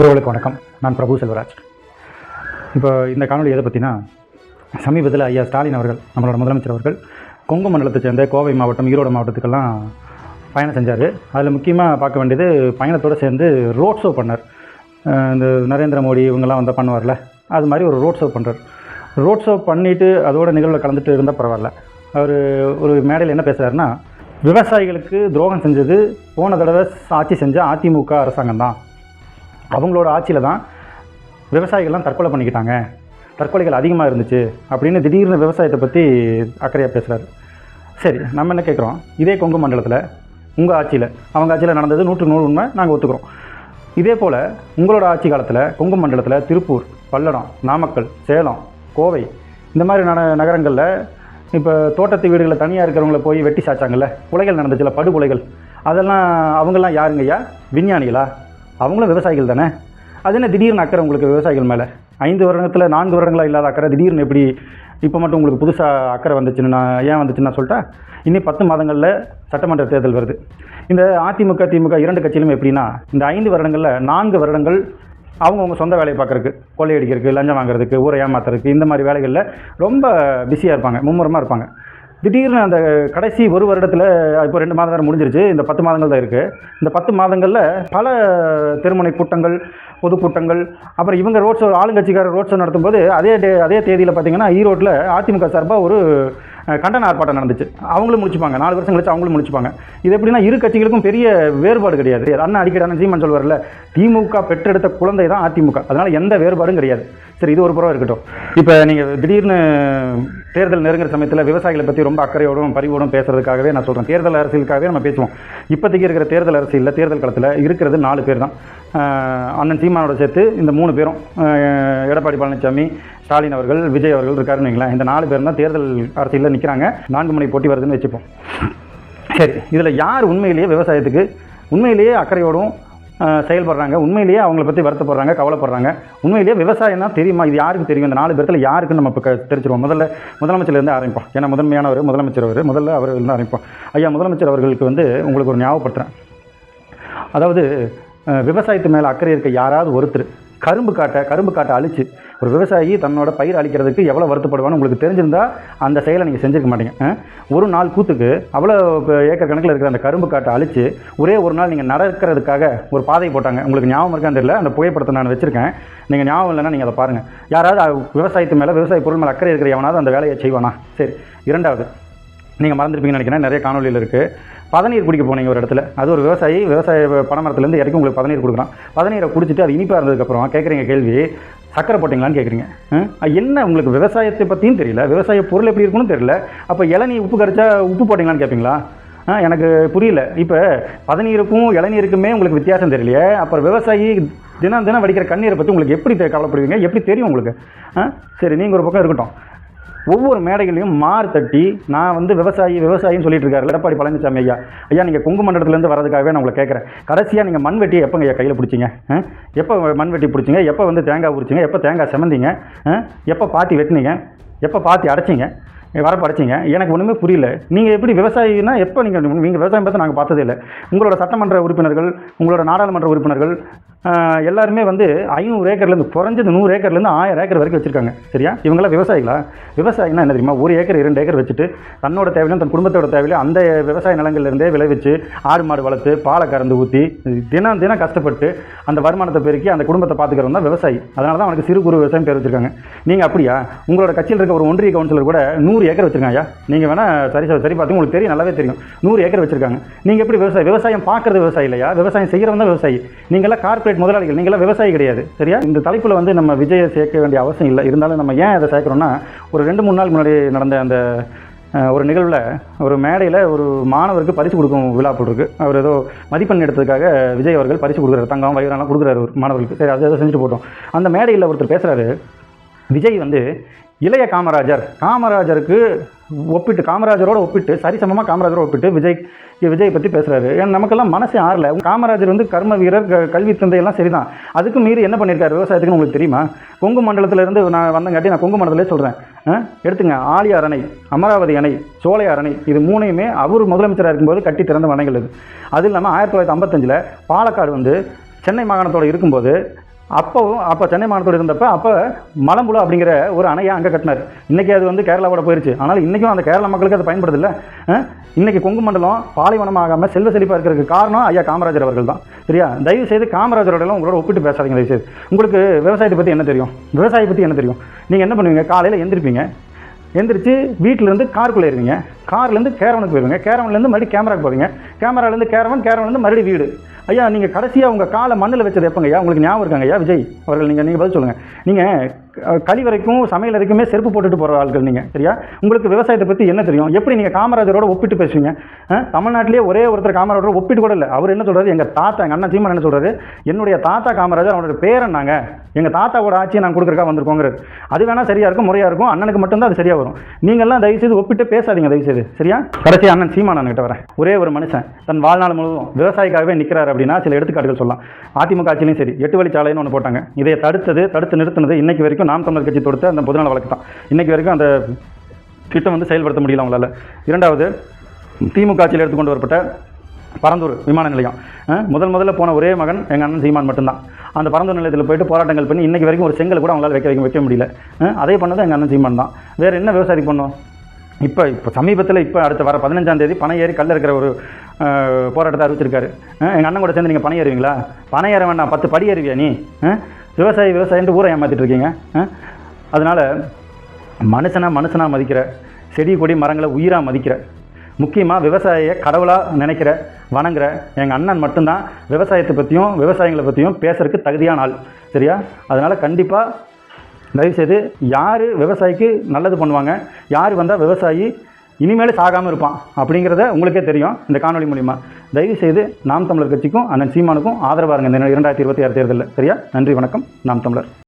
உறவுகளுக்கு வணக்கம். நான் பிரபு செல்வராஜ். இப்போ இந்த காணொலி எதை பற்றினா சமீபத்தில் ஐயா ஸ்டாலின் அவர்கள் நம்மளோட முதலமைச்சர் அவர்கள் கொங்கு மண்டலத்தை சேர்ந்த கோவை மாவட்டம் ஈரோடு மாவட்டத்துக்கெல்லாம் பயணம் செஞ்சார். அதில் முக்கியமாக பார்க்க வேண்டியது பயணத்தோடு சேர்ந்து ரோட் ஷோ பண்ணார். இந்த நரேந்திர மோடி இவங்கெல்லாம் வந்தால் பண்ணுவார்ல அது மாதிரி ஒரு ரோட் ஷோ பண்ணுறார் ரோட் ஷோ பண்ணிவிட்டு அதோட நிகழ்வில் கலந்துட்டு இருந்தால் பரவாயில்ல. அவர் ஒரு மேடையில் என்ன பேசுகிறாருன்னா விவசாயிகளுக்கு துரோகம் செஞ்சது போன தடவை ஆட்சி செஞ்ச அதிமுக அரசாங்கம் தான். அவங்களோட ஆட்சியில் தான் விவசாயிகள்லாம் தற்கொலை பண்ணிக்கிட்டாங்க. தற்கொலைகள் அதிகமாக இருந்துச்சு அப்படின்னு திடீர்னு விவசாயத்தை பற்றி அக்கறையாக பேசுகிறாரு சரி நம்ம என்ன கேட்குறோம் இதே கொங்கு மண்டலத்தில் உங்கள் ஆட்சியில் அவங்க ஆட்சியில் நடந்தது நூற்று நூறு உண்மை நாங்கள் ஒத்துக்கிறோம். இதே போல் உங்களோட ஆட்சி காலத்தில் கொங்கு மண்டலத்தில் திருப்பூர் பல்லடம் நாமக்கல் சேலம் கோவை இந்த மாதிரி நட நகரங்களில் இப்போ தோட்டத்து வீடுகளில் தனியாக இருக்கிறவங்கள போய் வெட்டி சாச்சாங்கல்ல கொலைகள் நடந்துச்சுல படுகொலைகள். அதெல்லாம் அவங்கெல்லாம் யாருங்கய்யா? விஞ்ஞானிகளா? அவங்களும் விவசாயிகள் தானே? அது என்ன திடீர்னு அக்கறை உங்களுக்கு விவசாயிகள் மேலே? ஐந்து வருடத்தில் நான்கு வருடங்களாக இல்லாத அக்கறை திடீர்னு எப்படி இப்போ மட்டும் உங்களுக்கு புதுசாக அக்கறை வந்துச்சுன்னு நான் ஏன் வந்துச்சுன்னு நான் சொல்லிட்டா? இன்னும் பத்து மாதங்களில் சட்டமன்ற தேர்தல் வருது. இந்த அதிமுக திமுக இரண்டு கட்சியிலும் எப்படின்னா இந்த ஐந்து வருடங்களில் நான்கு வருடங்கள் அவங்கவுங்க சொந்த வேலையை பார்க்குறக்கு கொள்ளையடிக்கிறதுக்கு லஞ்சம் வாங்குறதுக்கு ஊரை ஏமாத்துறதுக்கு இந்த மாதிரி வேலைகளில் ரொம்ப பிஸியாக இருப்பாங்க மும்முரமாக இருப்பாங்க. திடீர்னு அந்த கடைசி ஒரு வருடத்தில் இப்போ ரெண்டு மாதம் வேறு முடிஞ்சிருச்சு இந்த பத்து மாதங்கள் தான் இருக்குது இந்த பத்து மாதங்களில் பல திருமண கூட்டங்கள் பொதுக்கூட்டங்கள் அப்புறம் இவங்க ரோட் ஷோ ஆளுங்கட்சிக்காரர் ரோட் ஷோ நடத்தும்போது அதே டே அதே தேதியில் பார்த்தீங்கன்னா ஈரோட்டில் அதிமுக சார்பாக ஒரு கண்டன ஆர்ப்பாட்டம் நடந்துச்சு. அவங்களும் முடிச்சுப்பாங்க நாலு வருஷம் கழிச்சு அவங்களும் முடிச்சுப்பாங்க இது எப்படின்னா இரு கட்சிகளுக்கும் பெரிய வேறுபாடு கிடையாது. அண்ணா அடிக்கடி அண்ணன் சீமான் சொல்வார்ல திமுக பெற்றெடுத்த குழந்தை தான் அதிமுக. அதனால் எந்த வேறுபாடும் கிடையாது. சரி இது ஒரு புறம் இருக்கட்டும். இப்போ நீங்கள் திடீர்னு தேர்தல் நெருங்குற சமயத்தில் விவசாயிகளை பற்றி ரொம்ப அக்கறையோடும் பரிவோடும் பேசுறதுக்காகவே நான் சொல்கிறேன் தேர்தல் அரசியலுக்காகவே நம்ம பேசுவோம். இப்போதைக்கு இருக்கிற தேர்தல் அரசியலில் தேர்தல் களத்தில் இருக்கிறது நாலு பேர் தான். அண்ணன் சீமானோட சேர்த்து இந்த மூணு பேரும் எடப்பாடி பழனிசாமி ஸ்டாலின் அவர்கள் விஜய் அவர்கள் இருக்காருன்னு வைங்களேன். இந்த நாலு பேரும் தான் தேர்தல் அரசியலில் நிற்கிறாங்க நான்கு முனை போட்டி வருதுன்னு வச்சுப்போம். சரி இதில் யார் உண்மையிலேயே விவசாயத்துக்கு உண்மையிலேயே அக்கறையோடும் செயல்படுறாங்க உண்மையிலேயே அவங்கள பற்றி வருத்தப்படுறாங்க கவலைப்படுறாங்க. உண்மையிலேயே விவசாயம் தான் தெரியுமா? இது யாருக்கு தெரியும்? இந்த நாலு பேர்த்தில் யாருக்குன்னு நம்ம இப்போ தெரிஞ்சிருவோம். முதல்ல முதலமைச்சர்லேருந்து ஆரம்பிப்போம். ஏன்னா முதன்மையானவர் முதலமைச்சர் அவர். முதல்ல அவர்லேருந்து ஆரம்பிப்போம். ஐயா முதலமைச்சர் அவர்களுக்கு வந்து உங்களுக்கு ஒரு ஞாபகப்படுத்துகிறேன் அதாவது விவசாயத்து மேலே அக்கறை இருக்க யாராவது ஒருத்தர் கரும்பு காட்டை கரும்பு காட்டை அழிச்சு ஒரு விவசாயி தன்னோட பயிர் அழிக்கிறதுக்கு எவ்வளோ வருத்தப்படுவான்னு உங்களுக்கு தெரிஞ்சிருந்தா அந்த செயலை நீங்கள் செஞ்சுருக்க மாட்டீங்க. ஒரு நாள் கூத்துக்கு அவ்வளோ ஏக்கர் கணக்கில் இருக்கிற அந்த கரும்பு காட்டை அழிச்சு ஒரே ஒரு நாள் நீங்கள் நடக்கிறதுக்காக ஒரு பாதை போட்டாங்க. உங்களுக்கு ஞாபகம் இருக்கான்னு தெரியல? அந்த புகைப்படத்தை நான் வச்சுருக்கேன். நீங்கள் ஞாபகம் இல்லைன்னா நீங்கள் அதை பாருங்கள் யாராவது விவசாயத்து மேலே விவசாய பொருள் மேலே அக்கறை இருக்கிற எவனாவது அந்த வேலையை செய்வானா? சரி இரண்டாவது நீங்கள் மறந்துருப்பீங்கன்னு நினைக்கிறேன். நிறைய காணொலியில் இருக்குது பதநீர் குடிக்க போனீங்க ஒரு இடத்துல. அது ஒரு விவசாயி விவசாய பனைமரத்துலேருந்து இறக்கி உங்களுக்கு பதநீர் கொடுக்குறான். பதநீரை குடிச்சிட்டு அது இனிப்பாக இருந்ததுக்கப்புறம் கேட்குறீங்க கேள்வி சக்கரை போட்டிங்களான்னு கேட்குறீங்க என்ன உங்களுக்கு விவசாயத்தை பற்றியும் தெரியல. விவசாய பொருள் எப்படி இருக்குன்னு தெரியல. அப்போ இளநீ உப்பு கரைச்சா உப்பு போட்டிங்களான்னு கேட்பீங்களா ஆ, எனக்கு புரியல. இப்போ பதநீருக்கும் இளநீருக்குமே உங்களுக்கு வித்தியாசம் தெரியலையே. அப்புறம் விவசாயி தினம் தினம் வடிக்கிற கண்ணீரை பற்றி உங்களுக்கு எப்படி தெ- கவலைப்படுவீங்க? எப்படி தெரியும் உங்களுக்கு? ஆ சரி நீங்கள் ஒரு பக்கம் இருக்கட்டும். ஒவ்வொரு மேடைகளையும் மாறு தட்டி நான் வந்து விவசாயி விவசாயின்னு சொல்லிட்டு இருக்காரு எடப்பாடி பழனிசாமி ஐயா. ஐயா நீங்கள் குங்கு மண்டலத்துலேருந்து வரதுக்காகவே நான் உங்களை கேட்குறேன். கடைசியாக நீங்கள் மண்வெட்டி எப்போங்க ஐயா கையில் பிடிச்சிங்க? எப்போ மண்வெட்டி பிடிச்சிங்க? எப்போ வந்து தேங்காய் உரிச்சிங்க? எப்போ தேங்காய் செமந்தீங்க? எப்போ பாத்தி வெட்டினீங்க? எப்போ பாத்தி அடைச்சிங்க? வரப்பு அடைச்சிங்க? எனக்கு ஒன்றுமே புரியல. நீங்கள் எப்படி விவசாயினா எப்போ நீங்கள் நீங்கள் விவசாயம் பார்த்து நாங்கள் பார்த்ததே இல்லை. உங்களோட சட்டமன்ற உறுப்பினர்கள் உங்களோட நாடாளுமன்ற உறுப்பினர்கள் எல்லாருமே வந்து ஐநூறு ஏக்கர்லேருந்து குறைஞ்சது நூறு ஏக்கர்லேருந்து ஆயிரம் ஏக்கர் வரைக்கும் வச்சுருக்காங்க. சரியா? இவங்களாம் விவசாயிகளா? விவசாயினா என்ன தெரியுமா? ஒரு ஏக்கர் இரண்டு ஏக்கர் வச்சுட்டு தன்னோட தேவையிலும் தன் குடும்பத்தோட தேவையிலும் அந்த விவசாய நிலங்கள்லேருந்தே விளைவிச்சு ஆடு மாடு வளர்த்து பாலை கறந்து ஊற்றி தினம் தினம் கஷ்டப்பட்டு அந்த வருமானத்தை பெருக்கி அந்த குடும்பத்தை பார்த்துக்கிறவங்க தான் விவசாயி. அதனால தான் அவனுக்கு சிறு குறு விவசாயம் பேர் வச்சுருக்காங்க. நீங்கள் அப்படியா? உங்களோட கட்சியில் இருக்க ஒரு ஒன்றிய கவுன்சிலர் கூட நூறு ஏக்கர் வச்சிருக்காங்க ஐயா. நீங்கள் வேணால் சரி சரி சரி பார்த்து உங்களுக்கு தெரியும் நல்லாவே தெரியும். நூறு ஏக்கர் வச்சுருக்காங்க. நீங்கள் எப்படி விவசாயம் விவசாயம் பார்க்குறது விவசாயி இல்லையா? விவசாயம் செய்கிறவங்க தான் விவசாயி. நீங்களாம் கார்ப்பரேட் முதலாளிகள் நீங்களாம் விவசாயி கிடையாது சரியா? இந்த தலைப்பில் வந்து நம்ம விஜயை சேர்க்க வேண்டிய அவசியம் இல்லை. இருந்தாலும் நம்ம ஏன் அதை சேர்க்குறோம்னா ஒரு ரெண்டு மூணு நாள் முன்னாடி நடந்த அந்த ஒரு நிகழ்வில் ஒரு மேடையில் ஒரு மாணவருக்கு பரிசு கொடுக்கும் விழா போட்டிருக்கு. அவர் ஏதோ மதிப்பெண் எடுத்ததுக்காக விஜய் அவர்கள் பரிசு கொடுக்குறாரு தங்கம் வயிறாலாம் கொடுக்குறாரு ஒரு மாணவர்களுக்கு. சரி அதை ஏதோ செஞ்சுட்டு போட்டோம். அந்த மேடையில் ஒருத்தர் பேசுகிறாரு விஜய் வந்து இளைய காமராஜர் காமராஜருக்கு ஒப்பிட்டு காமராஜரோட ஒப்பிட்டு சரிசமமாக காமராஜரோட ஒப்பிட்டு விஜய் விஜய் பற்றி பேசுகிறாரு ஏன்னா நமக்கெல்லாம் மனசே ஆறல. காமராஜர் வந்து கர்ம வீரர் க- கல்வி தந்தையெல்லாம் சரிதான். அதுக்கு மீறி என்ன பண்ணியிருக்காரு விவசாயத்துக்குன்னு உங்களுக்கு தெரியுமா? கொங்கு மண்டலத்திலேருந்து நான் வந்தங்காட்டி நான் கொங்கு மண்டலத்திலே சொல்கிறேன் எடுத்துங்க. ஆழியார் அணை அமராவதி அணை சோலையார் அணை இது மூணையுமே அவர் முதலமைச்சராக இருக்கும்போது கட்டி திறந்த அணைகள் இது அது இல்லாமல் ஆயிரத்தி தொள்ளாயிரத்தி ஐம்பத்தஞ்சில் பாலக்காடு வந்து சென்னை மாகாணத்தோட இருக்கும்போது அப்போவும் அப்போ சென்னை மாநிலத்தோடு இருந்தப்ப அப்போ மலம்புழா அப்படிங்கிற ஒரு அணையை அங்கே கட்டினார். இன்றைக்கி அது வந்து கேரளாவோட போயிருச்சு. ஆனால் இன்றைக்கும் அந்த கேரளா மக்களுக்கு அது பயன்படுதில்ல இன்றைக்கி கொங்கு மண்டலம் பாலைவனமாகாமல் செல்வ செழிப்பாக இருக்கிறதுக்கு காரணம் ஐயா காமராஜர் அவர்கள் தான் சரியா? தயவு செய்து காமராஜரோடலாம் உங்களோட ஒப்பிட்டு பேசாதீங்க தயவு செய்து உங்களுக்கு விவசாயத்தை பற்றி என்ன தெரியும்? விவசாயத்தை பற்றி என்ன தெரியும்? நீங்கள் என்ன பண்ணுவீங்க? காலையில் எந்திரிப்பீங்க. எந்திரிச்சு வீட்டிலேருந்து காருக்குள்ளே இருவீங்க கார்லேருந்து கேரவனுக்கு போயிருவீங்க. கேரவன்லேருந்து மறுபடியும் கேமராக்கு போவீங்க. கேமராலேருந்து கேரவன் கேரவன்லேருந்து மறுபடியும் வீடு. ஐயா நீங்கள் கடைசியாக உங்கள் காலை மண்ணில் வச்சது எப்போங்க ஐயா? உங்களுக்கு ஞாபகம் இருக்காங்க ஐயா? விஜய் அவர்கள் நீங்கள் நீங்கள் பதில் சொல்லுங்கள் நீங்கள் கழிவறைக்கும் சமையலறைக்குமே சமையல் வரைக்குமே செருப்பு போட்டுட்டு போகிற ஆட்கள் நீங்கள் சரியா? உங்களுக்கு விவசாயத்தை பற்றி என்ன தெரியும்? எப்படி நீங்கள் காமராஜரோட ஒப்பிட்டு பேசுவீங்க? தமிழ்நாட்டிலேயே ஒரே ஒருத்தர் காமராஜரோட ஒப்பிட்டு கூட இல்லை. அவர் என்ன சொல்றாரு? எங்கள் தாத்தா எங்கள் அண்ணன் சீமான் என்ன சொல்கிறாரு என்னுடைய தாத்தா காமராஜர் அவனோட பேரன் நாங்கள் எங்கள் தாத்தாவோட ஆட்சியை நான் கொடுக்குறக்கா வந்திருக்கோங்கிறது அது வேணால் சரியாக இருக்கும் முறையாக இருக்கும். அண்ணனுக்கு மட்டும்தான் அது சரியாக வரும். நீங்கள்லாம் தயவு செய்து ஒப்பிட்டு பேசாதீங்க தயவு செய்து சரியா? கடைசி அண்ணன் சீமான் அண்ணன்கிட்ட வரேன். ஒரே ஒரு மனுஷன் தன் வாழ்நாள் முழுவதும் விவசாயிக்காகவே நிற்கிறார் அப்படின்னா சில எடுத்துக்காட்டுகள் சொல்லலாம். அதிமுக ஆட்சியிலையும் சரி எட்டு வழி சாலைன்னு ஒன்று போட்டாங்க. இதை தடுத்தது தடுத்து நிறுத்தினது இன்னைக்கு வரைக்கும் நாம் தமிழர் கட்சி தொடுத்த அந்த பொதுநல வழக்கு தான். இன்னைக்கு வரைக்கும் அந்த திட்டம் வந்து செயல்படுத்த முடியல அவங்களால. இரண்டாவது திமுக ஆட்சியில் எடுத்துக்கொண்டு வரப்பட்ட பரந்தூர் விமான நிலையம். முதல் முதல்ல போன ஒரே மகன் எங்கள் அண்ணன் சீமான் மட்டும்தான். அந்த பரந்தூர் நிலையத்தில் போயிட்டு போராட்டங்கள் பண்ணி இன்றைக்கு வரைக்கும் ஒரு செங்கல் கூட அவங்களால வைக்க வைக்க வைக்க முடியல. அதே பண்ணது எங்கள் அண்ணன் சீமான் தான். வேறு என்ன விவசாயிக்கு பண்ணோம்? இப்போ இப்போ சமீபத்தில் இப்போ அடுத்த வர பதினஞ்சாம் தேதி பணம் ஏறி கல்ல இருக்கிற ஒரு போராட்டத்தை அறிவிச்சிருக்காரு. எங்கள் அண்ணன் கூட சேர்ந்து நீங்கள் பணம் ஏறுவீங்களா? பணம் ஏற வேண்டாம் பத்து படி ஏறுவியா நீ? விவசாயி விவசாயின்ட்டு ஊரை ஏமாற்றிட்டு இருக்கீங்க அதனால் மனுஷனா மனுஷனாக மதிக்கிற செடி கொடி மரங்களை உயிராக மதிக்கிற முக்கியமாக விவசாயியை கடவுளாக நினைக்கிற வணங்குற எங்கள் அண்ணன் மட்டும்தான் விவசாயத்தை பற்றியும் விவசாயிகளை பற்றியும் பேசுறதுக்கு தகுதியான ஆள் சரியா? அதனால் கண்டிப்பாக தயவுசெய்து யார் விவசாயிக்கு நல்லது பண்ணுவாங்க யார் வந்தால் விவசாயி இனிமேல் சாகாமல் இருப்பான் அப்படிங்கிறத உங்களுக்கே தெரியும் இந்த காணொளி மூலிமா தயவுசெய்து நாம் தமிழர் கட்சிக்கும் அண்ணன் சீமானுக்கும் ஆதரவாருங்க இந்த இரண்டாயிரத்தி இருபத்தி ஆறு தேர்தலில். சரியா? நன்றி வணக்கம். நாம் தமிழர்.